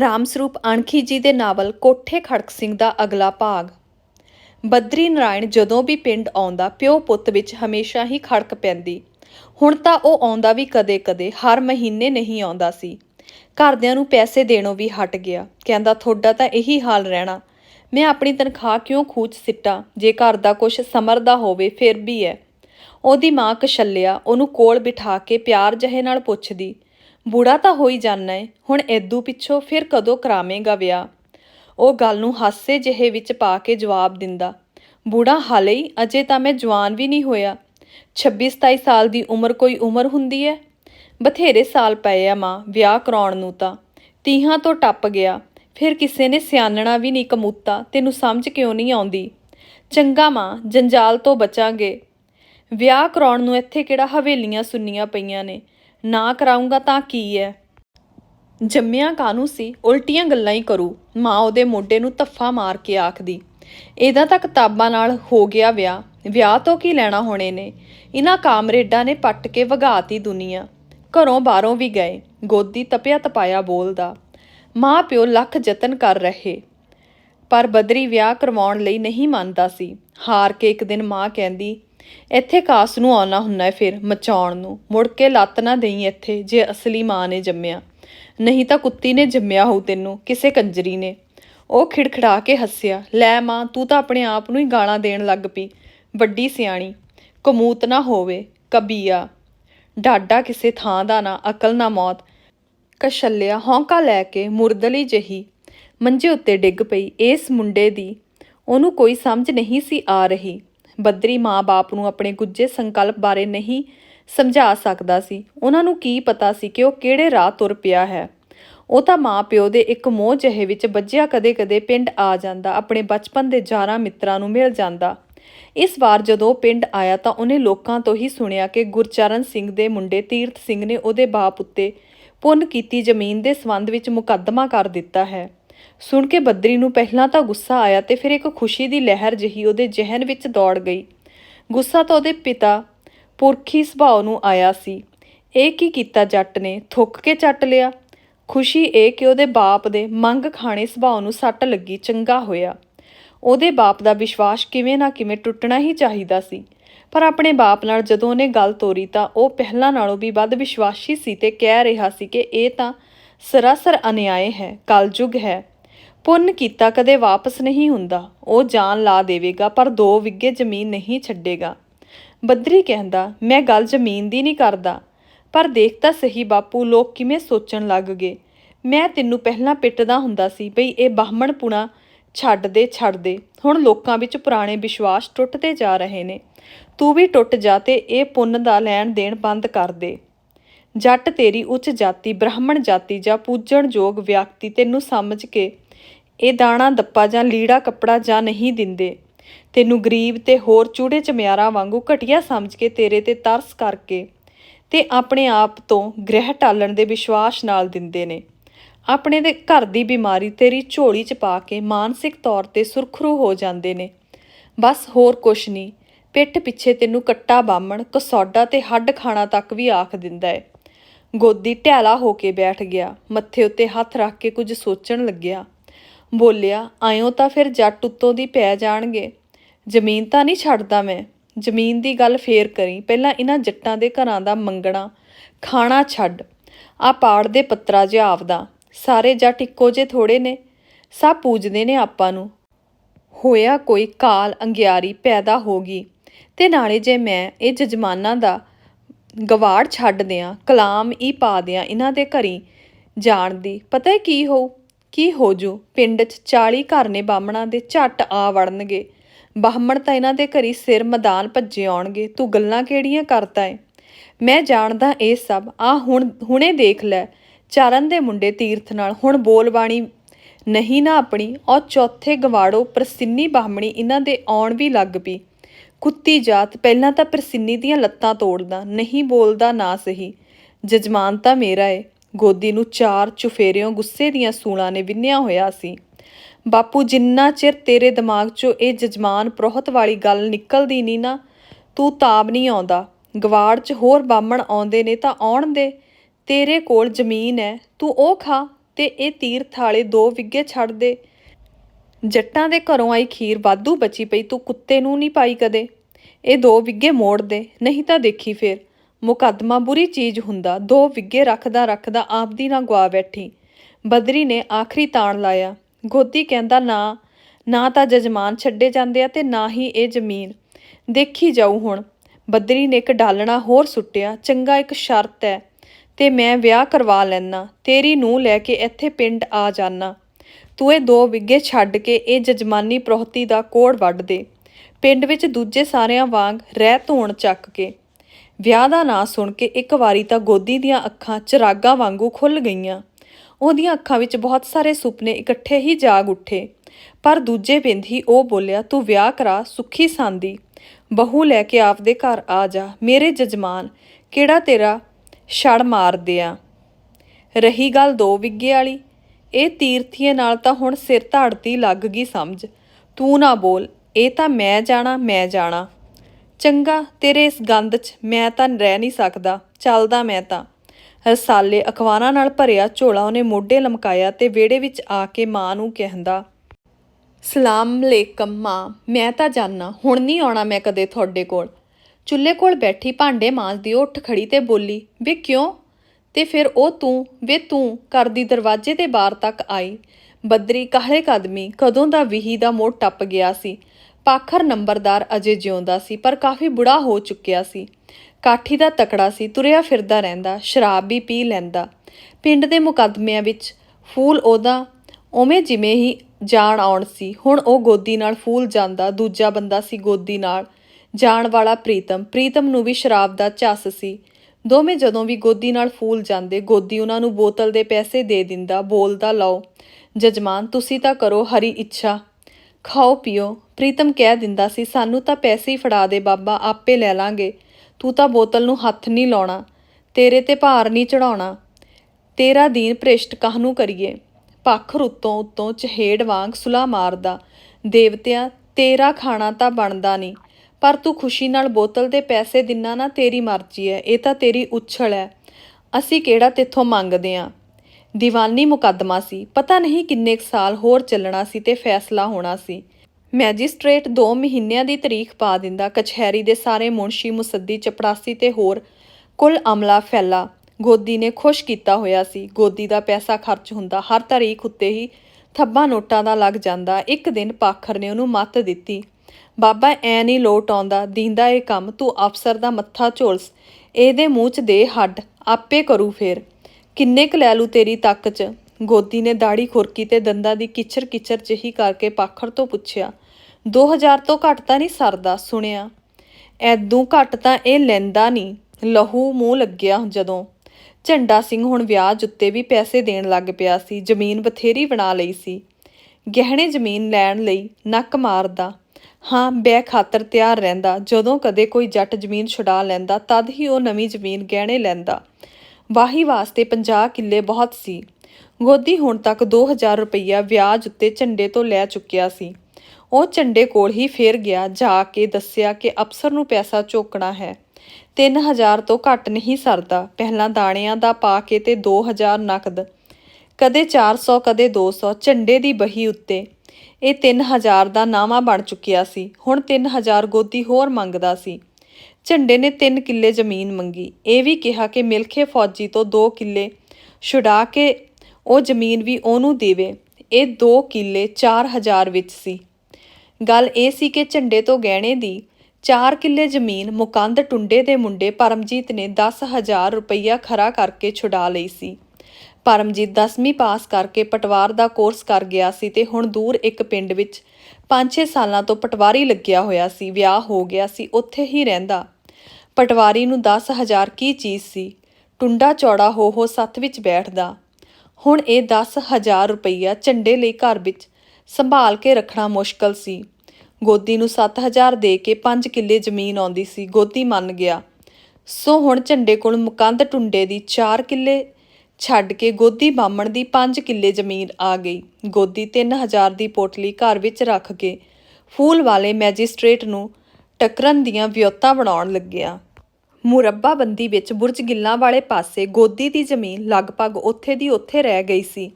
ਰਾਮ ਸਰੂਪ ਅਣਖੀ ਜੀ ਦੇ ਨਾਵਲ ਕੋਠੇ ਖੜਕ ਸਿੰਘ ਦਾ ਅਗਲਾ ਭਾਗ। ਬੱਦਰੀ ਨਾਰਾਇਣ ਜਦੋਂ ਵੀ ਪਿੰਡ ਆਉਂਦਾ, ਪਿਓ ਪੁੱਤ ਵਿੱਚ ਹਮੇਸ਼ਾ ਹੀ ਖੜਕ ਪੈਂਦੀ। ਹੁਣ ਤਾਂ ਉਹ ਆਉਂਦਾ ਵੀ ਕਦੇ-ਕਦੇ, ਹਰ ਮਹੀਨੇ ਨਹੀਂ ਆਉਂਦਾ ਸੀ। ਘਰਦਿਆਂ ਨੂੰ ਪੈਸੇ ਦੇਣੋਂ ਵੀ ਹਟ ਗਿਆ। ਕਹਿੰਦਾ, ਤੁਹਾਡਾ ਤਾਂ ਇਹੀ ਹਾਲ ਰਹਿਣਾ। ਮੈਂ ਆਪਣੀ ਤਨਖਾਹ ਕਿਉਂ ਖੂਚ ਸਿੱਟਾਂ? ਜੇ ਘਰ ਦਾ ਕੁਛ ਸਮਰਦਾ ਹੋਵੇ, ਫਿਰ ਵੀ ਹੈ। ਉਹਦੀ ਮਾਂ ਕਸ਼ੱਲਿਆ ਉਹਨੂੰ ਕੋਲ ਬਿਠਾ ਕੇ ਪਿਆਰ ਜਿਹੇ ਨਾਲ ਪੁੱਛਦੀ ਬੁੜਾ ਤਾਂ ਹੋਈ ਜਾਣਾ ਏ ਹੁਣ ਐਦੂ ਪਿੱਛੋਂ ਫਿਰ ਕਦੋਂ ਕਰਾਵੇਂਗਾ ਵਿਆਹ? ਉਹ ਗੱਲ ਨੂੰ ਹਾਸੇ ਜਿਹੇ ਵਿੱਚ ਪਾ ਕੇ ਜਵਾਬ ਦਿੰਦਾ, ਬੁੜਾ ਹਾਲੇ ਹੀ ਅਜੇ ਤਾਂ ਮੈਂ ਜਵਾਨ ਵੀ ਨਹੀਂ ਹੋਇਆ। 26 27 ਸਾਲ ਦੀ ਉਮਰ ਕੋਈ ਉਮਰ ਹੁੰਦੀ ਹੈ ਬਥੇਰੇ ਸਾਲ ਪਏ ਆ ਮਾਂ, ਵਿਆਹ ਕਰਾਉਣ ਨੂੰ ਤਾਂ। ਤੀਹਾਂ ਤੋਂ ਟੱਪ ਗਿਆ, ਫਿਰ ਕਿਸੇ ਨੇ ਸਿਆਣਨਾ ਵੀ ਨਹੀਂ ਕਮੂਤਾ, ਤੈਨੂੰ ਸਮਝ ਕਿਉਂ ਨਹੀਂ ਆਉਂਦੀ? ਚੰਗਾ ਮਾਂ, ਜੰਜਾਲ ਤੋਂ ਬਚਾਂਗੇ। ਵਿਆਹ ਕਰਾਉਣ ਨੂੰ ਇੱਥੇ ਕਿਹੜਾ ਹਵੇਲੀਆਂ ਸੁੰਨੀਆਂ ਪਈਆਂ ਨੇ? ਨਾ ਕਰਾਉਂਗਾ ਤਾਂ ਕੀ ਹੈ ਜੰਮਿਆ ਕਾਨੂੰ ਸੀ? ਉਲਟੀਆਂ ਗੱਲਾਂ ਹੀ ਕਰੂ। ਮਾਂ ਉਹਦੇ ਮੋਢੇ ਨੂੰ ਤੱਫਾ ਮਾਰ ਕੇ ਆਖਦੀ, ਇਹਦਾ ਤਾਂ ਕਿਤਾਬਾਂ ਨਾਲ ਹੋ ਗਿਆ ਵਿਆਹ। ਵਿਆਹ ਤੋਂ ਕੀ ਲੈਣਾ ਹੋਣੇ ਨੇ? ਇਹਨਾਂ ਕਾਮਰੇਡਾਂ ਨੇ ਪੱਟ ਕੇ ਵਗਾਤੀ ਦੁਨੀਆ। ਘਰੋਂ ਬਾਹਰੋਂ ਵੀ ਗਏ। ਗੋਦੀ ਤਪਿਆ ਤਪਾਇਆ ਬੋਲਦਾ, ਮਾਂ ਪਿਓ ਲੱਖ ਯਤਨ ਕਰ ਰਹੇ। ਪਰ ਬਦਰੀ ਵਿਆਹ ਕਰਵਾਉਣ ਲਈ ਨਹੀਂ ਮੰਨਦਾ ਸੀ। ਹਾਰ ਕੇ ਇੱਕ ਦਿਨ ਮਾਂ ਕਹਿੰਦੀ ਇੱਥੇ ਕਾਸ ਨੂੰ ਆਉਣਾ ਹੁੰਦਾ ਫਿਰ, ਮਚਾਉਣ ਨੂੰ। ਮੁੜ ਕੇ ਲੱਤ ਨਾ ਦੇਈ ਇੱਥੇ, ਜੇ ਅਸਲੀ ਮਾਂ ਨੇ ਜੰਮਿਆ। ਨਹੀਂ ਤਾਂ ਕੁੱਤੀ ਨੇ ਜੰਮਿਆ ਹੋਊ ਤੈਨੂੰ, ਕਿਸੇ ਕੰਜਰੀ ਨੇ। ਉਹ ਖਿੜਖੜਾ ਕੇ ਹੱਸਿਆ, ਲੈ ਮਾਂ, ਤੂੰ ਤਾਂ ਆਪਣੇ ਆਪ ਨੂੰ ਹੀ ਗਾਲਾਂ ਦੇਣ ਲੱਗ ਪਈ। ਵੱਡੀ ਸਿਆਣੀ, ਕਮੂਤ ਨਾ ਹੋਵੇ, ਕਬੀਆ। ਡਾਡਾ ਕਿਸੇ ਥਾਂ ਦਾ ਨਾ, ਅਕਲ ਨਾ ਮੌਤ। ਕਸ਼ੱਲਿਆ ਹੌਂਕਾ ਲੈ ਕੇ, ਮੁਰਦਲੀ ਜਹੀ। ਮੰਜੇ ਉੱਤੇ ਡਿੱਗ ਪਈ, ਇਸ ਮੁੰਡੇ ਦੀ। ਉਹਨੂੰ ਕੋਈ ਸਮਝ ਨਹੀਂ ਸੀ ਆ ਰਹੀ। ਬੱਦਰੀ ਮਾਂ-ਬਾਪ ਨੂੰ ਆਪਣੇ ਗੁੱਜੇ ਸੰਕਲਪ ਬਾਰੇ ਨਹੀਂ ਸਮਝਾ ਸਕਦਾ ਸੀ। ਉਹਨਾਂ ਨੂੰ ਕੀ ਪਤਾ ਸੀ ਕਿ ਉਹ ਕਿਹੜੇ ਰਾਹ ਤੁਰ ਪਿਆ ਹੈ? ਉਹ ਤਾਂ ਮਾਂ-ਪਿਓ ਦੇ ਇੱਕ ਮੋਹ ਜਹੇ ਵਿੱਚ ਵੱਜਿਆ ਕਦੇ-ਕਦੇ ਪਿੰਡ ਆ ਜਾਂਦਾ, ਆਪਣੇ ਬਚਪਨ ਦੇ ਯਾਰਾਂ ਮਿੱਤਰਾਂ ਨੂੰ ਮਿਲ ਜਾਂਦਾ। ਇਸ ਵਾਰ ਜਦੋਂ ਉਹ ਪਿੰਡ ਆਇਆ ਤਾਂ ਉਹਨੇ ਲੋਕਾਂ ਤੋਂ ਹੀ ਸੁਣਿਆ ਕਿ ਗੁਰਚਰਨ ਸਿੰਘ ਦੇ ਮੁੰਡੇ ਤੀਰਥ ਸਿੰਘ ਨੇ ਉਹਦੇ ਬਾਪ ਉੱਤੇ ਪੁੰਨ ਕੀਤੀ, ਜ਼ਮੀਨ ਦੇ ਸੰਬੰਧ ਵਿੱਚ ਮੁਕੱਦਮਾ ਕਰ ਦਿੱਤਾ ਹੈ। ਸੁਣ ਕੇ ਬੱਦਰੀ ਨੂੰ ਪਹਿਲਾਂ ਤਾਂ ਗੁੱਸਾ ਆਇਆ ਤੇ ਫਿਰ ਇੱਕ ਖੁਸ਼ੀ ਦੀ ਲਹਿਰ ਜਿਹੀ ਉਹਦੇ ਜ਼ਿਹਨ ਵਿੱਚ ਦੌੜ ਗਈ। ਗੁੱਸਾ ਤਾਂ ਉਹਦੇ ਪਿਤਾ ਪੁਰਖੀ ਸੁਭਾਅ ਨੂੰ ਆਇਆ ਸੀ। ਇਹ ਕੀ ਕੀਤਾ ਜੱਟ ਨੇ? ਥੁੱਕ ਕੇ ਚੱਟ ਲਿਆ। ਖੁਸ਼ੀ ਇਹ ਕਿ ਉਹਦੇ ਬਾਪ ਦੇ ਮੰਗ ਖਾਣੇ ਸੁਭਾਅ ਨੂੰ ਸੱਟ ਲੱਗੀ, ਚੰਗਾ ਹੋਇਆ। ਉਹਦੇ ਬਾਪ ਦਾ ਵਿਸ਼ਵਾਸ ਕਿਵੇਂ ਨਾ ਕਿਵੇਂ ਟੁੱਟਣਾ ਹੀ ਚਾਹੀਦਾ ਸੀ। ਪਰ ਆਪਣੇ ਬਾਪ ਨਾਲ ਜਦੋਂ ਉਹਨੇ ਗੱਲ ਤੋਰੀ ਤਾਂ ਉਹ ਪਹਿਲਾਂ ਨਾਲੋਂ ਵੀ ਵੱਧ ਵਿਸ਼ਵਾਸੀ ਸੀ ਤੇ ਕਹਿ ਰਿਹਾ ਸੀ ਕਿ ਇਹ ਤਾਂ ਸਰਾਸਰ ਅਨਿਆਏ ਹੈ, ਕਲਯੁਗ ਹੈ। ਪੁੰਨ ਕੀਤਾ ਕਦੇ ਵਾਪਸ ਨਹੀਂ ਹੁੰਦਾ। ਉਹ ਜਾਨ ਲਾ ਦੇਵੇਗਾ, ਪਰ ਦੋ ਵਿੱਗੇ ਜ਼ਮੀਨ ਨਹੀਂ ਛੱਡੇਗਾ। ਬੱਦਰੀ ਕਹਿੰਦਾ, ਮੈਂ ਗੱਲ ਜ਼ਮੀਨ ਦੀ ਨਹੀਂ ਕਰਦਾ। ਪਰ ਦੇਖ ਤਾਂ ਸਹੀ ਬਾਪੂ, ਲੋਕ ਕਿਵੇਂ ਸੋਚਣ ਲੱਗ ਗਏ। ਮੈਂ ਤੈਨੂੰ ਪਹਿਲਾਂ ਪਿੱਟਦਾ ਹੁੰਦਾ ਸੀ ਬਈ ਇਹ ਬਾਹਮਣ ਪੁਣਾ ਛੱਡ ਦੇ ਛੱਡ ਦੇ। ਹੁਣ ਲੋਕਾਂ ਵਿੱਚ ਪੁਰਾਣੇ ਵਿਸ਼ਵਾਸ ਟੁੱਟਦੇ ਜਾ ਰਹੇ ਨੇ। ਤੂੰ ਵੀ ਟੁੱਟ ਜਾ ਤੇ ਇਹ ਪੁੰਨ ਦਾ ਲੈਣ ਦੇਣ ਬੰਦ ਕਰ ਦੇ। ਜੱਟ ਤੇਰੀ ਉੱਚ ਜਾਤੀ, ਬ੍ਰਾਹਮਣ ਜਾਤੀ ਜਾਂ ਪੂਜਣਯੋਗ ਵਿਅਕਤੀ ਤੈਨੂੰ ਸਮਝ ਕੇ ਇਹ ਦਾਣਾ, ਦੱਪਾ ਜਾਂ ਲੀੜਾ ਕੱਪੜਾ ਜਾਂ ਨਹੀਂ ਦਿੰਦੇ। ਤੈਨੂੰ ਗਰੀਬ ਤੇ ਹੋਰ ਚੂੜੇ ਚਮਿਆਰਾਂ ਵਾਂਗੂ ਘਟੀਆ ਸਮਝ ਕੇ ਤੇਰੇ ਤੇ ਤਰਸ ਕਰਕੇ ਤੇ ਆਪਣੇ ਆਪ ਤੋਂ ਗ੍ਰਹਿ ਟਾਲਣ ਦੇ ਵਿਸ਼ਵਾਸ ਨਾਲ ਦਿੰਦੇ ਨੇ। ਆਪਣੇ ਦੇ ਘਰ ਦੀ ਬਿਮਾਰੀ ਤੇਰੀ ਝੋਲੀ 'ਚ ਪਾ ਕੇ ਮਾਨਸਿਕ ਤੌਰ ਤੇ ਸੁਰਖਰੂ ਹੋ ਜਾਂਦੇ ਨੇ। ਬਸ ਹੋਰ ਕੁਛ ਨਹੀਂ, ਪਿੱਠ ਪਿੱਛੇ ਤੈਨੂੰ ਕੱਟਾ ਬਾਮਣ ਕਸੌਡਾ ਤੇ ਹੱਡ ਖਾਣਾ ਤੱਕ ਵੀ ਆਖ ਦਿੰਦਾ ਏ। ਗੋਦੀ ਢੈਲਾ ਹੋ ਕੇ ਬੈਠ ਗਿਆ, ਮੱਥੇ ਉੱਤੇ ਹੱਥ ਰੱਖ ਕੇ ਕੁਝ ਸੋਚਣ ਲੱਗਿਆ। ਬੋਲਿਆ, ਆਇਓ ਤਾਂ ਫਿਰ ਜੱਟ ਉੱਤੋਂ ਦੀ ਪੈ ਜਾਣਗੇ। ਜ਼ਮੀਨ ਤਾਂ ਨਹੀਂ ਛੱਡਦਾ ਮੈਂ। ਜ਼ਮੀਨ ਦੀ ਗੱਲ ਫੇਰ ਕਰੀ। ਪਹਿਲਾਂ ਇਹਨਾਂ ਜੱਟਾਂ ਦੇ ਘਰਾਂ ਦਾ ਮੰਗਣਾ। ਖਾਣਾ ਛੱਡ। ਆ ਪਾੜ ਦੇ ਪੱਤਰਾ ਜਿਹਾ ਆਪਦਾ। ਸਾਰੇ ਜੱਟ ਇੱਕੋ ਜੇ ਥੋੜੇ ਨੇ। ਸਭ ਪੂਜਦੇ ਨੇ ਆਪਾਂ ਨੂੰ। ਹੋਇਆ ਕੋਈ ਕਾਲ ਅੰਗਿਆਰੀ ਪੈਦਾ ਹੋ ਗਈ। ਤੇ ਨਾਲੇ ਜੇ ਮੈਂ ਇਹ ਜਜਮਾਨਾਂ ਦਾ ਗਵਾੜ ਛੱਡ ਦਿਆਂ, ਕਲਾਮ ਹੀ ਪਾ ਦਿਆਂ ਇਹਨਾਂ ਦੇ ਘਰੀ ਜਾਣ ਦੀ, ਪਤਾ ਕੀ ਹੋਊ? ਕੀ ਹੋ ਜੂ ਪਿੰਡ 'ਚ 40 ਘਰ ਨੇ ਬਾਹਮਣਾਂ ਦੇ ਝੱਟ ਆ ਵੜਨਗੇ। ਬਾਹਮਣ ਤਾਂ ਇਹਨਾਂ ਦੇ ਘਰੀ ਸਿਰ ਮੈਦਾਨ ਭੱਜੇ ਆਉਣਗੇ। ਤੂੰ ਗੱਲਾਂ ਕਿਹੜੀਆਂ ਕਰਦਾ ਏ? ਮੈਂ ਜਾਣਦਾ ਇਹ ਸਭ। ਆ ਹੁਣ, ਹੁਣੇ ਦੇਖ ਲੈ। ਚਰਨ ਦੇ ਮੁੰਡੇ ਤੀਰਥ ਨਾਲ ਹੁਣ ਬੋਲ ਬਾਣੀ ਨਹੀਂ ਨਾ ਆਪਣੀ। ਔਰ ਚੌਥੇ ਗਵਾੜੋ ਪ੍ਰਸਿੰਨੀ ਬਾਹਮਣੀ ਇਹਨਾਂ ਦੇ ਆਉਣ ਵੀ ਲੱਗ ਪਈ। ਕੁੱਤੀ ਜਾਤ ਪਹਿਲਾਂ ਤਾਂ ਪ੍ਰਸਿੰਨੀ ਦੀਆਂ ਲੱਤਾਂ ਤੋੜਦਾ। ਨਹੀਂ ਬੋਲਦਾ ਨਾ ਸਹੀ। ਜਜਮਾਨ ਤਾਂ ਮੇਰਾ ਏ। ਗੋਦੀ ਨੂੰ ਚਾਰ ਚੁਫੇਰਿਓਂ ਗੁੱਸੇ ਦੀਆਂ ਸੂਲਾਂ ਨੇ ਵਿੰਨਿਆ ਹੋਇਆ ਸੀ। ਬਾਪੂ, ਜਿੰਨਾ ਚਿਰ ਤੇਰੇ ਦਿਮਾਗ 'ਚੋਂ ਇਹ ਜਜਮਾਨ ਪ੍ਰੋਹਤ ਵਾਲੀ ਗੱਲ ਨਿਕਲਦੀ ਨਹੀਂ ਨਾ, ਤੂੰ ਤਾਬ ਨਹੀਂ ਆਉਂਦਾ। ਗਵਾੜ 'ਚ ਹੋਰ ਬਾਹਮਣ ਆਉਂਦੇ ਨੇ ਤਾਂ ਆਉਣ ਦੇ। ਤੇਰੇ ਕੋਲ ਜ਼ਮੀਨ ਹੈ ਤੂੰ ਉਹ ਖਾ, ਤੇ ਇਹ ਤੀਰਥ ਵਾਲੇ ਦੋ ਵਿੱਗੇ ਛੱਡ ਦੇ। ਜੱਟਾਂ ਦੇ ਘਰੋਂ ਆਈ ਖੀਰ ਵਾਧੂ ਬਚੀ ਪਈ, ਤੂੰ ਕੁੱਤੇ ਨੂੰ ਨਹੀਂ ਪਾਈ ਕਦੇ। ਇਹ ਦੋ ਵਿੱਗੇ ਮੋੜ ਦੇ, ਨਹੀਂ ਤਾਂ ਦੇਖੀ ਫੇਰ। ਮੁਕੱਦਮਾ ਬੁਰੀ ਚੀਜ਼ ਹੁੰਦਾ, ਦੋ ਵਿੱਗੇ ਰੱਖਦਾ ਰੱਖਦਾ ਆਪਦੀ ਨਾ ਗਵਾ ਬੈਠੀ। ਬਦਰੀ ਨੇ ਆਖਰੀ ਤਾਣ ਲਾਇਆ। ਗੋਦੀ ਕਹਿੰਦਾ, ਨਾ ਨਾ ਤਾਂ ਜਜਮਾਨ ਛੱਡੇ ਜਾਂਦੇ ਆ ਤੇ ਨਾ ਹੀ ਇਹ ਜ਼ਮੀਨ। ਦੇਖੀ ਜਾਊ ਹੁਣ। ਬਦਰੀ ਨੇ ਇੱਕ ਡਾਲਣਾ ਹੋਰ ਸੁੱਟਿਆ। ਚੰਗਾ ਇੱਕ ਸ਼ਰਤ ਹੈ ਤੇ ਮੈਂ ਵਿਆਹ ਕਰਵਾ ਲੈਣਾ ਤੇਰੀ ਨੂੰ ਲੈ ਕੇ ਇੱਥੇ ਪਿੰਡ ਆ ਜਾਣਾ ਤੂੰ ਇਹ ਦੋ ਵਿੱਗੇ ਛੱਡ ਕੇ ਇਹ ਜਜਮਾਨੀ ਪ੍ਰੋਹਤੀ ਦਾ ਕੋੜ ਵੱਢ ਦੇ। ਪਿੰਡ ਵਿੱਚ ਦੂਜੇ ਸਾਰਿਆਂ ਵਾਂਗ ਰਹਿ ਧੋਣ ਚੱਕ ਕੇ। ਵਿਆਹ ਦਾ ਨਾਂ ਸੁਣ ਕੇ ਇੱਕ ਵਾਰੀ ਤਾਂ ਗੋਦੀ ਦੀਆਂ ਅੱਖਾਂ ਚਿਰਾਗਾ ਵਾਂਗੂ ਖੁੱਲ ਗਈਆਂ। ਉਹਦੀਆਂ ਅੱਖਾਂ ਵਿੱਚ ਬਹੁਤ ਸਾਰੇ ਸੁਪਨੇ ਇਕੱਠੇ ਹੀ ਜਾਗ ਉੱਠੇ। ਪਰ ਦੂਜੇ ਬਿੰਦ ਹੀ ਉਹ ਬੋਲਿਆ, ਤੂੰ ਵਿਆਹ ਕਰਾ, ਸੁੱਖੀ ਸਾਂਦੀ। ਬਹੂ ਲੈ ਕੇ ਆਪਦੇ ਘਰ ਆ ਜਾ। ਮੇਰੇ ਜਜਮਾਨ, ਕਿਹੜਾ ਤੇਰਾ ਛੜ ਮਾਰਦੇ ਆ ਰਹੀ ਗੱਲ ਦੋ ਵਿੱਗੇ ਵਾਲੀ। ਇਹ ਤੀਰਥੀਏ ਨਾਲ ਤਾਂ ਹੁਣ ਸਿਰ ਧੜਤੀ ਲੱਗ ਗਈ ਸਮਝ। ਤੂੰ ਨਾ ਬੋਲ, ਇਹ ਤਾਂ ਮੈਂ ਜਾਣਾ ਮੈਂ ਜਾਣਾ। ਚੰਗਾ, ਤੇਰੇ ਇਸ ਗੰਦ 'ਚ ਮੈਂ ਤਾਂ ਰਹਿ ਨਹੀਂ ਸਕਦਾ, ਚੱਲਦਾ ਮੈਂ ਤਾਂ। ਰਸਾਲੇ ਅਖਬਾਰਾਂ ਨਾਲ ਭਰਿਆ ਝੋਲਾ ਉਹਨੇ ਮੋਢੇ ਲਮਕਾਇਆ ਤੇ ਵਿਹੜੇ ਵਿੱਚ ਆ ਕੇ ਮਾਂ ਨੂੰ ਕਹਿੰਦਾ, ਸਲਾਮ ਅਲੈਕਮ ਮਾਂ, ਮੈਂ ਤਾਂ ਜਾਣਾ ਹੁਣ ਨਹੀਂ ਆਉਣਾ ਮੈਂ ਕਦੇ ਤੁਹਾਡੇ ਕੋਲ। ਚੁੱਲ੍ਹੇ ਕੋਲ ਬੈਠੀ ਭਾਂਡੇ ਮਾਂਜਦੀ ਉਹ ਉੱਠ ਖੜੀ ਤੇ ਬੋਲੀ, ਵੇ ਕਿਉਂ? ਤੇ ਫਿਰ ਉਹ ਤੂੰ, ਵੇ ਤੂੰ ਕਰਦੀ ਦਰਵਾਜ਼ੇ ਦੇ ਬਾਹਰ ਤੱਕ ਆਈ। ਬੱਦਰੀ ਕਾਹਲੇ ਕਦਮੀ ਕਦੋਂ ਦਾ ਵਿਹੀ ਦਾ ਮੋੜ ਟੱਪ ਗਿਆ ਸੀ। ਪਾਖਰ ਨੰਬਰਦਾਰ ਅਜੇ ਜਿਉਂਦਾ ਸੀ, ਪਰ ਕਾਫੀ ਬੁੜਾ ਹੋ ਚੁੱਕਿਆ ਸੀ। ਕਾਠੀ ਦਾ ਤਕੜਾ ਸੀ, ਤੁਰਿਆ ਫਿਰਦਾ ਰਹਿੰਦਾ, ਸ਼ਰਾਬ ਵੀ ਪੀ ਲੈਂਦਾ। ਪਿੰਡ ਦੇ ਮੁਕੱਦਮਿਆਂ ਵਿੱਚ ਫੂਲ ਉਹਦਾ ਉਵੇਂ ਜਿਵੇਂ ਹੀ ਜਾਣ ਆਉਣ ਸੀ। ਹੁਣ ਉਹ ਗੋਦੀ ਨਾਲ ਫੂਲ ਜਾਂਦਾ, ਦੂਜਾ ਬੰਦਾ ਸੀ ਗੋਦੀ ਨਾਲ ਜਾਣ ਵਾਲਾ ਪ੍ਰੀਤਮ। ਪ੍ਰੀਤਮ ਨੂੰ ਵੀ ਸ਼ਰਾਬ ਦਾ ਝੱਸ ਸੀ। ਦੋਵੇਂ ਜਦੋਂ ਵੀ ਗੋਦੀ ਨਾਲ ਫੂਲ ਜਾਂਦੇ, ਗੋਦੀ ਉਹਨਾਂ ਨੂੰ ਬੋਤਲ ਦੇ ਪੈਸੇ ਦੇ ਦਿੰਦਾ, ਬੋਲਦਾ, ਲਓ, ਜਜਮਾਨ, ਤੁਸੀਂ ਤਾਂ ਕਰੋ ਹਰੀ ਇੱਛਾ। ਖਾਓ, ਪੀਓ ਪ੍ਰੀਤਮ ਕਹਿ ਦਿੰਦਾ ਸੀ, ਸਾਨੂੰ ਤਾਂ ਪੈਸੇ ਹੀ ਫੜਾ ਦੇ ਬਾਬਾ, ਆਪੇ ਲੈ ਲਾਂਗੇ। ਤੂੰ ਤਾਂ ਬੋਤਲ ਨੂੰ ਹੱਥ ਨਹੀਂ ਲਾਉਣਾ, ਤੇਰੇ ਤੇ ਭਾਰ ਨਹੀਂ ਚੜਾਉਣਾ ਤੇਰਾ ਦੀਨ ਭ੍ਰਿਸ਼ਟ ਕਾਹਨੂੰ ਕਰੀਏ? ਪੱਖਰ ਉੱਤੋਂ ਉੱਤੋਂ ਚਹੇੜ ਵਾਂਗ ਸੁਲਾ ਮਾਰਦਾ। ਦੇਵਤਿਆਂ, ਤੇਰਾ ਖਾਣਾ ਤਾਂ ਬਣਦਾ ਨਹੀਂ। ਪਰ ਤੂੰ ਖੁਸ਼ੀ ਨਾਲ ਬੋਤਲ ਦੇ ਪੈਸੇ ਦਿਨਾ ਨਾ ਤੇਰੀ ਮਰਜ਼ੀ ਹੈ ਇਹ ਤਾਂ ਤੇਰੀ ਉਛਲ ਹੈ ਅਸੀਂ ਕਿਹੜਾ ਤੇਥੋਂ ਮੰਗਦੇ ਆਂ? ਦੀਵਾਨੀ ਮੁਕੱਦਮਾ ਸੀ। ਪਤਾ ਨਹੀਂ ਕਿੰਨੇ ਕੁ ਸਾਲ ਹੋਰ ਚੱਲਣਾ ਸੀ ਤੇ ਫੈਸਲਾ ਹੋਣਾ ਸੀ। ਮੈਜਿਸਟ੍ਰੇਟ 2 ਮਹੀਨਿਆਂ ਦੀ ਤਰੀਕ ਪਾ ਦਿੰਦਾ। ਕਚਹਿਰੀ ਦੇ ਸਾਰੇ ਮੁਨਸ਼ੀ, ਮੁਸੱਦੀ, ਚਪੜਾਸੀ ਤੇ ਹੋਰ ਕੁੱਲ ਅਮਲਾ ਫੈਲਾ। ਗੋਦੀ ਨੇ ਖੁਸ਼ ਕੀਤਾ ਹੋਇਆ ਸੀ। ਗੋਦੀ ਦਾ ਪੈਸਾ ਖਰਚ ਹੁੰਦਾ ਹਰ ਤਾਰੀਖ ਉੱਤੇ ਹੀ ਥੱਬਾ ਨੋਟਾਂ ਦਾ ਲੱਗ ਜਾਂਦਾ। ਇੱਕ ਦਿਨ ਪਾਖਰ ਨੇ ਉਹਨੂੰ ਮੱਤ ਦਿੱਤੀ, ਬਾਬਾ, ਐ ਨਹੀਂ ਲੋਟ ਆਉਂਦਾ। ਦੀਂਦਾ ਇਹ ਕੰਮ, ਤੂੰ ਅਫਸਰ ਦਾ ਮੱਥਾ ਝੋਲਸ। ਇਹਦੇ ਮੂੰਹ 'ਚ ਦੇ ਹੱਡ, ਆਪੇ ਕਰੂ ਫੇਰ। ਕਿੰਨੇ ਕੁ ਲੈ ਲੂ ਤੇਰੀ ਤੱਕ 'ਚ? ਗੋਦੀ ਨੇ ਦਾੜੀ ਖੁਰਕੀ ਤੇ ਦੰਦਾਂ ਦੀ ਕਿਚਰ ਕਿਚਰ ਜਿਹੀ ਕਰਕੇ ਪਾਖਰ ਤੋਂ ਪੁੱਛਿਆ 2000 ਤੋਂ ਘੱਟ ਤਾਂ ਨਹੀਂ ਸਰਦਾ? ਸੁਣਿਆ, ਐਦੂ ਘੱਟ ਤਾਂ ਇਹ ਲੈਂਦਾ ਨਹੀਂ। ਲਹੂ ਮੂੰਹ ਲੱਗਿਆ ਜਦੋਂ। ਝੰਡਾ ਸਿੰਘ ਹੁਣ ਵਿਆਹ ਉੱਤੇ ਵੀ ਪੈਸੇ ਦੇਣ ਲੱਗ ਪਿਆ ਸੀ, ਜ਼ਮੀਨ ਬਥੇਰੀ ਬਣਾ ਲਈ ਸੀ। ਗਹਿਣੇ ਜ਼ਮੀਨ ਲੈਣ ਲਈ ਨੱਕ ਮਾਰਦਾ। ਹਾਂ ਬੈ ਖਾਤਰ ਤਿਆਰ ਰਹਿੰਦਾ। ਜਦੋਂ ਕਦੇ ਕੋਈ ਜੱਟ ਜ਼ਮੀਨ ਛੁਡਾ ਲੈਂਦਾ, ਤਦ ਹੀ ਉਹ ਨਵੀਂ ਜ਼ਮੀਨ ਗਹਿਣੇ ਲੈਂਦਾ। ਵਾਹੀ ਵਾਸਤੇ 50 ਕਿੱਲੇ ਬਹੁਤ ਸੀ। ਗੋਦੀ ਹੁਣ ਤੱਕ 2000 ਰੁਪਈਆ ਵਿਆਜ ਉੱਤੇ ਝੰਡੇ ਤੋਂ ਲੈ ਚੁੱਕਿਆ ਸੀ। ਉਹ ਝੰਡੇ ਕੋਲ ਹੀ ਫੇਰ ਗਿਆ, ਜਾ ਕੇ ਦੱਸਿਆ ਕਿ ਅਫਸਰ ਨੂੰ ਪੈਸਾ ਝੋਕਣਾ ਹੈ। 3000 ਤੋਂ ਘੱਟ ਨਹੀਂ ਸਰਦਾ। ਪਹਿਲਾਂ ਦਾਣਿਆਂ ਦਾ ਪਾ ਕੇ ਤੇ 2000 ਨਕਦ। ਕਦੇ 400 ਕਦੇ 200 ਝੰਡੇ ਦੀ ਬਹੀ ਉੱਤੇ। ਇਹ 3000 ਦਾ ਨਾਮਾ ਬਣ ਚੁੱਕਿਆ ਸੀ। ਹੁਣ 3000 ਗੋਦੀ ਹੋਰ ਮੰਗਦਾ ਸੀ। ਝੰਡੇ ਨੇ 3 ਕਿੱਲੇ ਜ਼ਮੀਨ ਮੰਗੀ। ਇਹ ਵੀ ਕਿਹਾ ਕਿ ਮਿਲਖੇ ਫੌਜੀ ਤੋਂ 2 ਕਿੱਲੇ ਛੁਡਾ ਕੇ ਉਹ ਜ਼ਮੀਨ ਵੀ ਉਹਨੂੰ ਦੇਵੇ। ਇਹ 2 ਕਿੱਲੇ 4000 ਵਿੱਚ ਸੀ। ਗੱਲ ਇਹ ਸੀ ਕਿ ਝੰਡੇ ਤੋਂ ਗਹਿਣੇ ਦੀ 4 ਕਿੱਲੇ ਜ਼ਮੀਨ ਮੁਕੰਦ ਟੁੰਡੇ ਦੇ ਮੁੰਡੇ ਪਰਮਜੀਤ ਨੇ 10000 ਰੁਪਈਆ ਖਰਾ ਕਰਕੇ ਛੁਡਾ ਲਈ ਸੀ। ਪਰਮਜੀਤ 10ਵੀਂ ਪਾਸ ਕਰਕੇ ਪਟਵਾਰ ਦਾ ਕੋਰਸ ਕਰ ਗਿਆ ਸੀ ਤੇ ਹੁਣ ਦੂਰ ਇੱਕ ਪਿੰਡ ਵਿੱਚ 5-6 ਸਾਲਾਂ ਤੋਂ ਪਟਵਾਰੀ ਲੱਗਿਆ ਹੋਇਆ ਸੀ, ਵਿਆਹ ਹੋ ਗਿਆ ਸੀ, ਉੱਥੇ ਹੀ ਰਹਿੰਦਾ। ਪਟਵਾਰੀ ਨੂੰ 10000 ਕੀ ਚੀਜ਼ ਸੀ? ਟੁੰਡਾ ਚੌੜਾ ਹੋ ਹੋ ਸੱਤ ਵਿੱਚ ਬੈਠਦਾ। ਹੁਣ ਇਹ 10000 ਰੁਪਈਆ ਝੰਡੇ ਲਈ ਘਰ ਵਿੱਚ ਸੰਭਾਲ ਕੇ ਰੱਖਣਾ ਮੁਸ਼ਕਲ ਸੀ। ਗੋਦੀ ਨੂੰ 7000 ਦੇ ਕੇ 5 ਕਿੱਲੇ ਜ਼ਮੀਨ ਆਉਂਦੀ ਸੀ। ਗੋਦੀ ਮੰਨ ਗਿਆ। ਸੋ ਹੁਣ ਝੰਡੇ ਕੋਲ ਮੁਕੰਦ ਟੁੰਡੇ ਦੀ 4 ਕਿੱਲੇ ਛੱਡ ਕੇ ਗੋਦੀ ਬਾਮਣ ਦੀ 5 ਕਿੱਲੇ ਜ਼ਮੀਨ ਆ ਗਈ। ਗੋਦੀ 3000 ਦੀ ਪੋਟਲੀ ਘਰ ਵਿੱਚ ਰੱਖ ਕੇ ਫੂਲ ਵਾਲੇ ਮੈਜਿਸਟ੍ਰੇਟ ਨੂੰ ਟੱਕਰਨ ਦੀਆਂ ਵਿਉਂਤਾਂ ਬਣਾਉਣ ਲੱਗਿਆ। ਮੁਰੱਬਾਬੰਦੀ ਵਿੱਚ ਬੁਰਜ ਗਿੱਲਾਂ ਵਾਲੇ ਪਾਸੇ ਗੋਦੀ ਦੀ ਜ਼ਮੀਨ ਲਗਭਗ ਉੱਥੇ ਦੀ ਉੱਥੇ ਰਹਿ ਗਈ ਸੀ।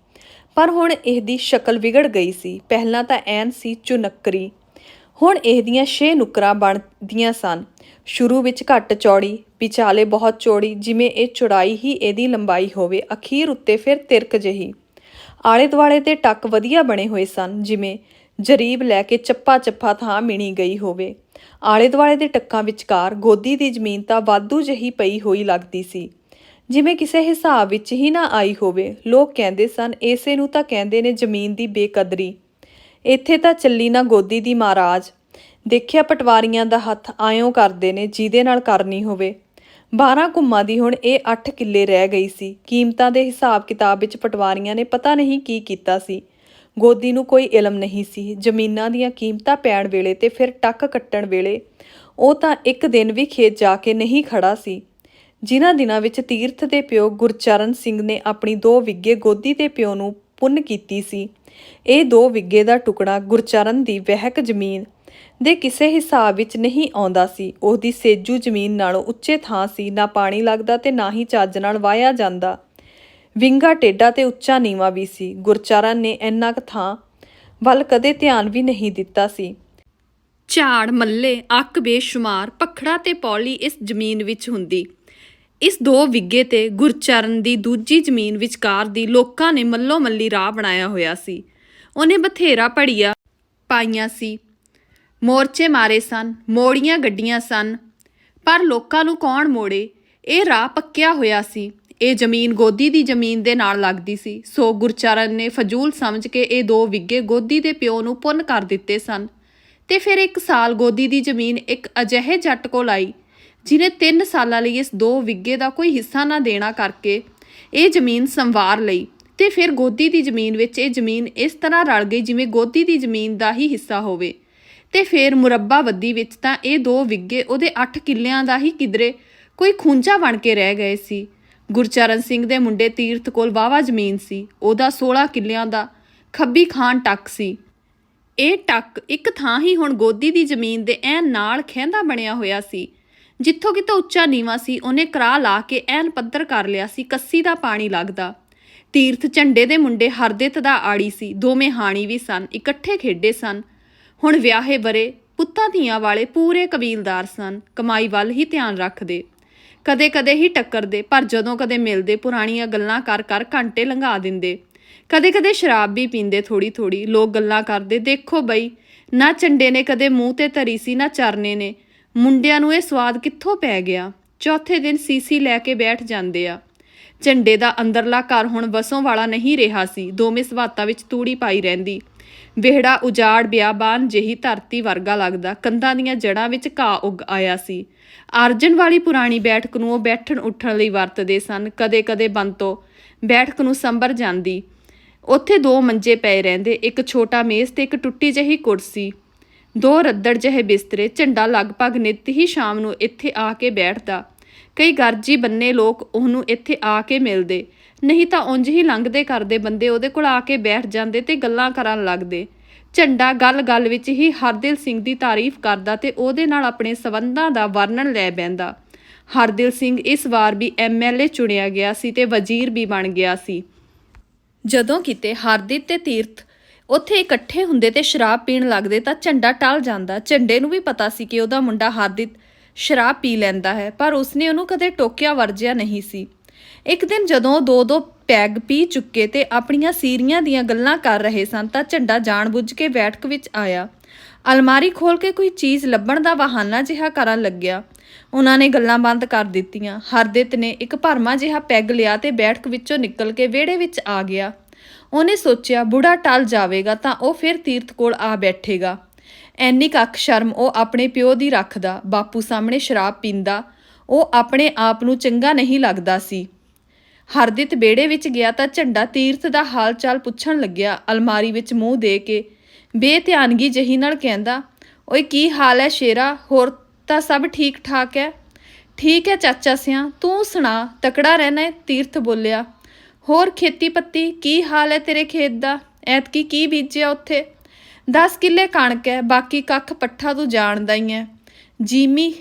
ਪਰ ਹੁਣ ਇਹਦੀ ਸ਼ਕਲ ਵਿਗੜ ਗਈ ਸੀ। ਪਹਿਲਾਂ ਤਾਂ ਐਨ ਸੀ ਚੁਨੱਕਰੀ। ਹੁਣ ਇਹਦੀਆਂ ਛੇ ਨੁਕਰਾਂ ਬਣਦੀਆਂ ਸਨ। ਸ਼ੁਰੂ ਵਿੱਚ ਘੱਟ ਚੌੜੀ, ਵਿਚਾਲੇ ਬਹੁਤ ਚੌੜੀ, ਜਿਵੇਂ ਇਹ ਚੌੜਾਈ ਹੀ ਇਹਦੀ ਲੰਬਾਈ ਹੋਵੇ, ਅਖੀਰ ਉੱਤੇ ਫਿਰ ਤਿਰਕ ਜਿਹੀ। ਆਲੇ ਦੁਆਲੇ ਤੇ ਟੱਕ ਵਧੀਆ ਬਣੇ ਹੋਏ ਸਨ, ਜਿਵੇਂ ਜਰੀਬ ਲੈ ਕੇ ਚੱਪਾ ਚੱਪਾ ਥਾਂ ਮਿਣੀ ਗਈ ਹੋਵੇ। ਆਲੇ ਦੁਆਲੇ ਦੇ ਟੱਕਾਂ ਵਿਚਕਾਰ ਗੋਦੀ ਦੀ ਜ਼ਮੀਨ ਤਾਂ ਵਾਧੂ ਜਹੀ ਪਈ ਹੋਈ ਲੱਗਦੀ ਸੀ। ਜਿਵੇਂ ਕਿਸੇ ਹਿਸਾਬ ਵਿੱਚ ਹੀ ਨਾ ਆਈ ਹੋਵੇ, ਲੋਕ ਕਹਿੰਦੇ ਸਨ ਇਸੇ ਨੂੰ ਤਾਂ ਕਹਿੰਦੇ ਨੇ ਜ਼ਮੀਨ ਦੀ ਬੇਕਦਰੀ। ਇੱਥੇ ਤਾਂ ਚੱਲੀ ਨਾ ਗੋਦੀ ਦੀ ਮਹਾਰਾਜ। ਦੇਖਿਆ ਪਟਵਾਰੀਆਂ ਦਾ ਹੱਥ ਆਇਓ ਕਰਦੇ ਨੇ, ਜਿਹਦੇ ਨਾਲ ਕਰਨੀ ਹੋਵੇ। 12 ਘੁੰਮਾਂ ਦੀ ਹੁਣ ਇਹ 8 ਕਿੱਲੇ ਰਹਿ ਗਈ ਸੀ। ਕੀਮਤਾਂ ਦੇ ਹਿਸਾਬ ਕਿਤਾਬ ਵਿੱਚ ਪਟਵਾਰੀਆਂ ਨੇ ਪਤਾ ਨਹੀਂ ਕੀ ਕੀਤਾ ਸੀ। ਗੋਦੀ ਨੂੰ ਕੋਈ ਇਲਮ ਨਹੀਂ ਸੀ। ਜ਼ਮੀਨਾਂ ਦੀਆਂ ਕੀਮਤਾਂ ਪੈਣ ਵੇਲੇ ਤੇ ਫਿਰ ਟੱਕ ਕੱਟਣ ਵੇਲੇ ਉਹ ਤਾਂ ਇੱਕ ਦਿਨ ਵੀ ਖੇਤ ਜਾ ਕੇ ਨਹੀਂ ਖੜਾ ਸੀ। ਜਿਨ੍ਹਾਂ ਦਿਨਾਂ ਵਿੱਚ ਤੀਰਥ ਦੇ ਪਿਓ ਗੁਰਚਰਨ ਸਿੰਘ ਨੇ ਆਪਣੀ ਦੋ ਵਿੱਗੇ ਗੋਦੀ ਦੇ ਪਿਓ ਨੂੰ ਪੁੰਨ ਕੀਤੀ ਸੀ, ਇਹ ਦੋ ਵਿੱਗੇ ਦਾ ਟੁਕੜਾ ਗੁਰਚਰਨ ਦੀ ਵਹਿਕ ਜ਼ਮੀਨ ਦੇ ਕਿਸੇ ਹਿਸਾਬ ਵਿੱਚ ਨਹੀਂ ਆਉਂਦਾ ਸੀ। ਉਹਦੀ ਸੇਜੂ ਜ਼ਮੀਨ ਨਾਲੋਂ ਉੱਚੇ ਥਾਂ ਸੀ, ਨਾ ਪਾਣੀ ਲੱਗਦਾ ਤੇ ਨਾ ਹੀ ਚੱਜ ਨਾਲ ਵਾਇਆ ਜਾਂਦਾ। ਵਿੰਗਾ ਟੇਡਾ ਤੇ ਉੱਚਾ ਨੀਵਾ ਵੀ ਸੀ। ਗੁਰਚਰਨ ਨੇ ਇੰਨਾ ਕੁ ਥਾਂ ਵੱਲ ਕਦੇ ਧਿਆਨ ਵੀ ਨਹੀਂ ਦਿੱਤਾ ਸੀ। ਝਾੜ, ਮੱਲੇ, ਅੱਕ ਬੇਸ਼ੁਮਾਰ, ਪਖੜਾ ਤੇ ਪੌਲੀ ਇਸ ਜ਼ਮੀਨ ਵਿੱਚ ਹੁੰਦੀ। ਇਸ ਦੋ ਵਿੱਗੇ ਤੇ ਗੁਰਚਰਨ ਦੀ ਦੂਜੀ ਜ਼ਮੀਨ ਵਿਚਕਾਰ ਦੀ ਲੋਕਾਂ ਨੇ ਮੱਲੋ ਮੱਲੀ ਰਾਹ ਬਣਾਇਆ ਹੋਇਆ ਸੀ। ਉਹਨੇ ਬਥੇਰਾ ਪੜੀਆ ਪਾਈਆਂ ਸੀ। ਮੋਰਚੇ ਮਾਰੇ ਸਨ, ਮੋੜੀਆਂ ਗੱਡੀਆਂ ਸਨ, ਪਰ ਲੋਕਾਂ ਨੂੰ ਕੌਣ ਮੋੜੇ? ਇਹ ਰਾਹ ਪੱਕਿਆ ਹੋਇਆ ਸੀ। ਇਹ ਜ਼ਮੀਨ ਗੋਦੀ ਦੀ ਜ਼ਮੀਨ ਦੇ ਨਾਲ ਲੱਗਦੀ ਸੀ। ਸੋ ਗੁਰਚਰਨ ਨੇ ਫਜ਼ੂਲ ਸਮਝ ਕੇ ਇਹ ਦੋ ਵਿੱਗੇ ਗੋਦੀ ਦੇ ਪਿਓ ਨੂੰ ਪੁੰਨ ਕਰ ਦਿੱਤੇ ਸਨ। ਤੇ ਫਿਰ ਇੱਕ ਸਾਲ ਗੋਦੀ ਦੀ ਜ਼ਮੀਨ ਇੱਕ ਅਜਿਹੇ ਜੱਟ ਕੋਲ ਆਈ, ਜਿਨੇ 3 ਸਾਲਾਂ ਲਈ ਇਸ ਦੋ ਵਿੱਗੇ ਦਾ ਕੋਈ ਹਿੱਸਾ ਨਾ ਦੇਣਾ ਕਰਕੇ ਇਹ ਜ਼ਮੀਨ ਸੰਵਾਰ ਲਈ ਤੇ ਫਿਰ ਗੋਦੀ ਦੀ ਜ਼ਮੀਨ ਵਿੱਚ ਇਹ ਜ਼ਮੀਨ ਇਸ ਤਰ੍ਹਾਂ ਰਲ ਗਈ ਜਿਵੇਂ ਗੋਦੀ ਦੀ ਜ਼ਮੀਨ ਦਾ ਹੀ ਹਿੱਸਾ ਹੋਵੇ। ਤੇ ਫਿਰ ਮੁਰੱਬਾ ਮੁਰੱਬਾਵੱਦੀ ਵਿੱਚ ਤਾਂ ਇਹ ਦੋ ਵਿੱਗੇ ਉਹਦੇ 8 ਕਿੱਲਿਆਂ ਦਾ ਹੀ ਕਿਧਰੇ ਕੋਈ ਖੂੰਜਾ ਬਣ ਕੇ ਰਹਿ ਗਏ ਸੀ। ਗੁਰਚਰਨ ਸਿੰਘ ਦੇ ਮੁੰਡੇ ਤੀਰਥ ਕੋਲ ਵਾਵਾ ਜ਼ਮੀਨ ਸੀ। ਉਹਦਾ 16 ਕਿੱਲਿਆਂ ਦਾ ਖੱਬੀ ਖਾਨ ਟੱਕ ਸੀ। ਇਹ ਟੱਕ ਇੱਕ ਥਾਂ ਹੀ ਹੁਣ ਗੋਦੀ ਦੀ ਜ਼ਮੀਨ ਦੇ ਐਨ ਨਾਲ ਖਹਿੰਦਾ ਬਣਿਆ ਹੋਇਆ ਸੀ। ਜਿੱਥੋਂ ਕਿਤੋਂ ਉੱਚਾ ਨੀਵਾ ਸੀ, ਉਹਨੇ ਕਰਾ ਲਾ ਕੇ ਐਨ ਪੱਧਰ ਕਰ ਲਿਆ ਸੀ, ਕੱਸੀ ਦਾ ਪਾਣੀ ਲੱਗਦਾ। ਤੀਰਥ ਝੰਡੇ ਦੇ ਮੁੰਡੇ ਹਰਦਿਤ ਦਾ ਆੜੀ ਸੀ, ਦੋਵੇਂ ਹਾਣੀ ਵੀ ਸਨ, ਇਕੱਠੇ ਖੇਡੇ ਸਨ। ਹੁਣ ਵਿਆਹੇ ਬਰੇ ਪੁੱਤਾਂ ਧੀਆਂ ਵਾਲੇ ਪੂਰੇ ਕਬੀਲਦਾਰ ਸਨ, ਕਮਾਈ ਵੱਲ ਹੀ ਧਿਆਨ ਰੱਖਦੇ। ਕਦੇ-ਕਦੇ ਹੀ ਟੱਕਰਦੇ, ਪਰ ਜਦੋਂ ਕਦੇ ਮਿਲਦੇ, ਪੁਰਾਣੀਆਂ ਗੱਲਾਂ ਕਰ ਕਰ ਘੰਟੇ ਲੰਘਾ ਦਿੰਦੇ। ਕਦੇ-ਕਦੇ ਸ਼ਰਾਬ ਵੀ ਪੀਂਦੇ ਥੋੜੀ-ਥੋੜੀ ਲੋਕ ਗੱਲਾਂ ਕਰਦੇ, ਦੇਖੋ ਬਈ, ਨਾ ਚੰਡੇ ਨੇ ਕਦੇ ਮੂੰਹ ਤੇ ਧਰੀ ਸੀ, ਨਾ ਚਰਨੇ ਨੇ। ਮੁੰਡਿਆਂ ਨੂੰ ਇਹ ਸਵਾਦ ਕਿੱਥੋਂ ਪੈ ਗਿਆ? ਚੌਥੇ ਦਿਨ ਸੀਸੀ ਲੈ ਕੇ ਬੈਠ ਜਾਂਦੇ ਆ। ਝੰਡੇ ਦਾ ਅੰਦਰਲਾ ਘਰ ਹੁਣ ਵਸੋਂ ਵਾਲਾ ਨਹੀਂ ਰਿਹਾ ਸੀ, ਦੋਵੇਂ ਸਵਾਤਾਂ ਵਿੱਚ ਤੂੜੀ ਪਾਈ ਰਹਿੰਦੀ। ਵਿਹੜਾ ਉਜਾੜ ਬਿਆਬਾਨ ਜਿਹੀ ਧਰਤੀ ਵਰਗਾ ਲੱਗਦਾ। ਕੰਧਾਂ ਦੀਆਂ ਜੜਾਂ ਵਿੱਚ ਘਾਹ ਉੱਗ ਆਇਆ ਸੀ। ਅਰਜਨ ਵਾਲੀ ਪੁਰਾਣੀ ਬੈਠਕ ਨੂੰ ਉਹ ਬੈਠਣ ਉੱਠਣ ਲਈ ਵਰਤਦੇ ਸਨ। ਕਦੇ-ਕਦੇ ਬੰਤੋ ਬੈਠਕ ਨੂੰ ਸੰਭਰ ਜਾਂਦੀ। ਉੱਥੇ ਦੋ ਮੰਜੇ ਪਏ ਰਹਿੰਦੇ। ਇੱਕ ਛੋਟਾ ਮੇਜ਼ ਤੇ ਇੱਕ ਟੁੱਟੀ ਜਿਹੀ ਕੁਰਸੀ। ਦੋ ਰੱਦੜ ਜਿਹੇ ਬਿਸਤਰੇ। ਝੰਡਾ ਲਗਭਗ ਨਿੱਤ ਹੀ ਸ਼ਾਮ ਨੂੰ ਇੱਥੇ ਆ ਕੇ ਬੈਠਦਾ। ਕਈ ਗਰਜੀ ਬੰਨੇ ਲੋਕ ਉਹਨੂੰ ਇੱਥੇ ਆ ਕੇ ਮਿਲਦੇ। ਨਹੀਂ ਤਾਂ ਉਂਝ ਹੀ ਲੰਘਦੇ ਕਰਦੇ ਬੰਦੇ ਉਹਦੇ ਕੋਲ ਆ ਕੇ ਬੈਠ ਜਾਂਦੇ ਤੇ ਗੱਲਾਂ ਕਰਨ ਲੱਗਦੇ। ਝੰਡਾ ਗੱਲ-ਗੱਲ ਵਿੱਚ ਹੀ ਹਰਦਿਲ ਸਿੰਘ ਦੀ ਤਾਰੀਫ ਕਰਦਾ ਤੇ ਉਹਦੇ ਨਾਲ ਆਪਣੇ ਸਬੰਧਾਂ ਦਾ ਵਰਣਨ ਲੈ ਬੈਂਦਾ ਹਰਦਿਲ ਸਿੰਘ ਇਸ ਵਾਰ ਵੀ ਐਮਐਲਏ ਚੁਣਿਆ ਗਿਆ ਸੀ ਤੇ ਵਜ਼ੀਰ ਵੀ ਬਣ ਗਿਆ ਸੀ। ਜਦੋਂ ਕਿਤੇ ਹਰਦੀਪ ਤੇ ਤੀਰਥ ਉੱਥੇ ਇਕੱਠੇ ਹੁੰਦੇ ਤੇ ਸ਼ਰਾਬ ਪੀਣ ਲੱਗਦੇ ਤਾਂ ਝੰਡਾ ਟਲ ਜਾਂਦਾ। ਝੰਡੇ ਨੂੰ ਵੀ ਪਤਾ ਸੀ ਕਿ ਉਹਦਾ ਮੁੰਡਾ ਹਰਦੀਪ ਸ਼ਰਾਬ ਪੀ ਲੈਂਦਾ ਹੈ, ਪਰ ਉਸਨੇ ਉਹਨੂੰ ਕਦੇ ਟੋਕਿਆ ਵਰਜਿਆ ਨਹੀਂ ਸੀ। ਇੱਕ ਦਿਨ ਜਦੋਂ ਦੋ ਦੋ ਪੈਗ ਪੀ ਚੁੱਕੇ ਤੇ ਆਪਣੀਆਂ ਸੀਰੀਆਂ ਦੀਆਂ ਗੱਲਾਂ ਕਰ ਰਹੇ ਸਨ ਤਾਂ ਝੰਡਾ ਜਾਣਬੁੱਝ ਕੇ ਬੈਠਕ ਵਿੱਚ ਆਇਆ। ਅਲਮਾਰੀ ਖੋਲ ਕੇ ਕੋਈ ਚੀਜ਼ ਲੱਭਣ ਦਾ ਬਹਾਨਾ ਜਿਹਾ ਕਰਨ ਲੱਗਿਆ। ਉਹਨਾਂ ਨੇ ਗੱਲਾਂ ਬੰਦ ਕਰ ਦਿੱਤੀਆਂ। ਹਰਦਿਤ ਨੇ ਇੱਕ ਭਰਮਾ ਜਿਹਾ ਪੈਗ ਲਿਆ ਤੇ ਬੈਠਕ ਵਿੱਚੋਂ ਨਿਕਲ ਕੇ ਵਿਹੜੇ ਵਿੱਚ ਆ ਗਿਆ। ਉਹਨੇ ਸੋਚਿਆ, ਬੁੜਾ ਟਲ ਜਾਵੇਗਾ ਤਾਂ ਉਹ ਫਿਰ ਤੀਰਥ ਕੋਲ ਆ ਬੈਠੇਗਾ। ਐਨੀ ਕੱਖ ਸ਼ਰਮ ਉਹ ਆਪਣੇ ਪਿਓ ਦੀ ਰੱਖਦਾ। ਬਾਪੂ ਸਾਹਮਣੇ ਸ਼ਰਾਬ ਪੀਂਦਾ। ਉਹ ਆਪਣੇ ਆਪ ਨੂੰ ਚੰਗਾ ਨਹੀਂ ਲੱਗਦਾ ਸੀ। ਹਰਦਿਤ ਬੇੜੇ ਵਿੱਚ ਗਿਆ ਤਾਂ ਝੰਡਾ ਤੀਰਥ ਦਾ ਹਾਲ ਚਾਲ ਪੁੱਛਣ ਲੱਗਿਆ। ਅਲਮਾਰੀ ਵਿੱਚ ਮੂੰਹ ਦੇ ਕੇ ਬੇਧਿਆਨਗੀ ਜਹੀ ਨਾਲ ਕਹਿੰਦਾ, ਓਏ, ਕੀ ਹਾਲ ਹੈ ਸ਼ੇਰਾ? ਹੋਰ ਤਾਂ ਸਭ ਠੀਕ ਠਾਕ ਹੈ ਠੀਕ ਹੈ ਚਾਚਾ ਸਿਆ, ਤੂੰ ਸੁਣਾ, ਤਕੜਾ ਰਹਿਣਾ ਹੈ ਤੀਰਥ ਬੋਲਿਆ। ਹੋਰ ਖੇਤੀ ਪੱਤੀ ਕੀ ਹਾਲ ਹੈ ਤੇਰੇ ਖੇਤ ਦਾ? ਐਤਕੀ ਕੀ ਬੀਜਿਆ ਉੱਥੇ? 10 ਕਿੱਲੇ ਕਣਕ ਹੈ ਬਾਕੀ ਕੱਖ ਪੱਠਾ ਤੂੰ ਜਾਣਦਾ ਹੀ ਹੈ ਜੀਮੀ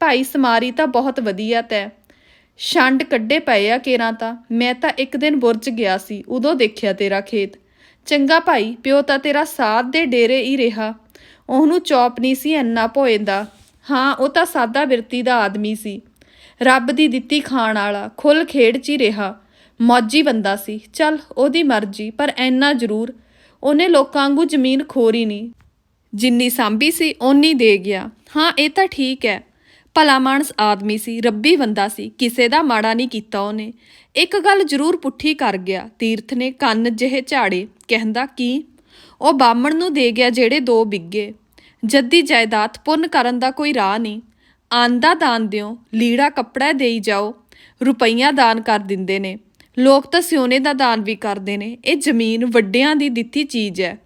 ਭਾਈ ਸਮਾਰੀ ਤਾਂ ਬਹੁਤ ਵਧੀਆ ਤੈ। ਛੰਡ ਕੱਢੇ ਪਏ ਆ ਕੇਰਾਂ ਤਾਂ। ਮੈਂ ਤਾਂ ਇੱਕ ਦਿਨ ਬੁਰਜ ਗਿਆ ਸੀ, ਉਦੋਂ ਦੇਖਿਆ ਤੇਰਾ ਖੇਤ। ਚੰਗਾ ਭਾਈ, ਪਿਓ ਤਾਂ ਤੇਰਾ ਸਾਧ ਦੇ ਡੇਰੇ ਹੀ ਰਿਹਾ। ਉਹਨੂੰ ਚੌਪ ਨਹੀਂ ਸੀ ਇੰਨਾ ਭੋਇੰਦਾ। ਹਾਂ, ਉਹ ਤਾਂ ਸਾਦਾ ਬਿਰਤੀ ਦਾ ਆਦਮੀ ਸੀ। ਰੱਬ ਦੀ ਦਿੱਤੀ ਖਾਣ ਵਾਲਾ, ਖੁੱਲ ਖੇਡ 'ਚ ਹੀ ਰਿਹਾ। ਮੌਜੀ ਬੰਦਾ ਸੀ। ਚੱਲ, ਉਹਦੀ ਮਰਜ਼ੀ, ਪਰ ਐਨਾ ਜ਼ਰੂਰ। ਉਹਨੇ ਲੋਕਾਂ ਵਾਂਗੂ ਜ਼ਮੀਨ ਖੋਰੀ ਨਹੀਂ ਜਿੰਨੀ ਸਾਂਭੀ ਸੀ, ਓਨੀ ਦੇ ਗਿਆ। ਹਾਂ, ਇਹ ਤਾਂ ਠੀਕ ਹੈ ਭਲਾ ਮਾਨਸ ਆਦਮੀ ਸੀ, ਰੱਬੀ ਬੰਦਾ ਸੀ, ਕਿਸੇ ਦਾ ਮਾੜਾ ਨਹੀਂ ਕੀਤਾ ਉਹਨੇ। ਇੱਕ ਗੱਲ ਜ਼ਰੂਰ ਪੁੱਠੀ ਕਰ ਗਿਆ, ਤੀਰਥ ਨੇ ਕੰਨ ਜਿਹੇ ਝਾੜੇ, ਕਹਿੰਦਾ, ਕੀ? ਉਹ ਬਾਮਣ ਨੂੰ ਦੇ ਗਿਆ ਜਿਹੜੇ ਦੋ ਬਿੱਗੇ। ਜੱਦੀ ਜਾਇਦਾਦ ਪੁੰਨ ਕਰਨ ਦਾ ਕੋਈ ਰਾਹ ਨਹੀਂ। ਆਂਦਾ ਦਾਨ ਦਿਓ, ਲੀੜਾ ਕੱਪੜਾ ਦੇਈ ਜਾਓ, ਰੁਪਈਆ ਦਾਨ ਕਰ ਦਿੰਦੇ ਨੇ। ਲੋਕ ਤਾਂ ਸਿਉਨੇ ਦਾ ਦਾਨ ਵੀ ਕਰਦੇ ਨੇ, ਇਹ ਜ਼ਮੀਨ ਵੱਡਿਆਂ ਦੀ ਦਿੱਤੀ ਚੀਜ਼ ਹੈ।